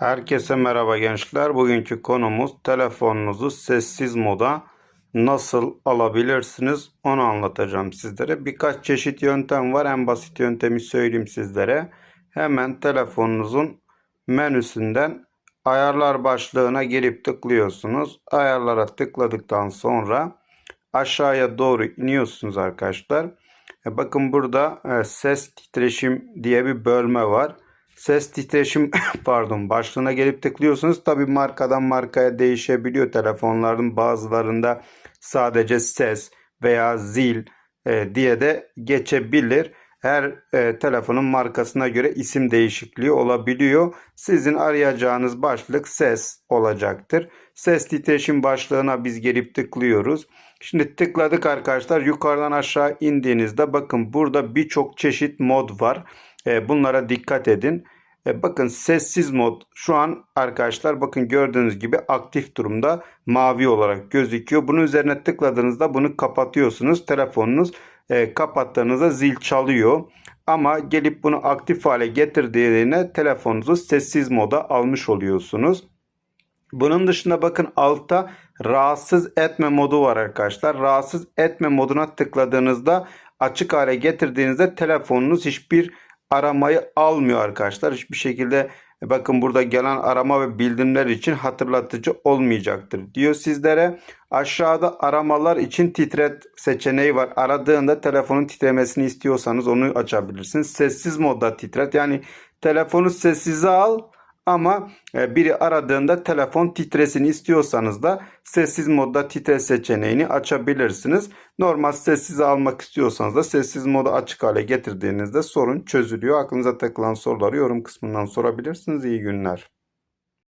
Herkese merhaba gençler. Bugünkü konumuz telefonunuzu sessiz moda nasıl alabilirsiniz onu anlatacağım sizlere. Birkaç çeşit yöntem var. En basit yöntemi söyleyeyim sizlere. Hemen telefonunuzun menüsünden ayarlar başlığına gelip tıklıyorsunuz. Ayarlara tıkladıktan sonra aşağıya doğru iniyorsunuz arkadaşlar. E, Bakın burada e, ses titreşim diye bir bölme var. Ses titreşim pardon başlığına gelip tıklıyorsunuz. Tabi markadan markaya değişebiliyor telefonların bazılarında sadece ses veya zil e, diye de geçebilir. Her e, telefonun markasına göre isim değişikliği olabiliyor. Sizin arayacağınız başlık ses olacaktır. Ses titreşim başlığına biz gelip tıklıyoruz. Şimdi tıkladık arkadaşlar. Yukarıdan aşağı indiğinizde bakın burada birçok çeşit mod var. E, bunlara dikkat edin. E, bakın sessiz mod şu an arkadaşlar bakın gördüğünüz gibi aktif durumda mavi olarak gözüküyor. Bunun üzerine tıkladığınızda bunu kapatıyorsunuz. Telefonunuz e, kapattığınızda zil çalıyor. Ama gelip bunu aktif hale getirdiğine telefonunuzu sessiz moda almış oluyorsunuz. Bunun dışında bakın altta rahatsız etme modu var arkadaşlar. Rahatsız etme moduna tıkladığınızda açık hale getirdiğinizde telefonunuz hiçbir aramayı almıyor arkadaşlar. Hiçbir şekilde e, bakın burada gelen arama ve bildirimler için hatırlatıcı olmayacaktır diyor sizlere. Aşağıda aramalar için titret seçeneği var. Aradığında telefonun titremesini istiyorsanız onu açabilirsiniz. Sessiz modda titret yani telefonu sessize al ama e, biri aradığında telefon titresini istiyorsanız da sessiz modda titre seçeneğini açabilirsiniz. Normal sessiz almak istiyorsanız da sessiz modu açık hale getirdiğinizde sorun çözülüyor. Aklınıza takılan soruları yorum kısmından sorabilirsiniz. İyi günler.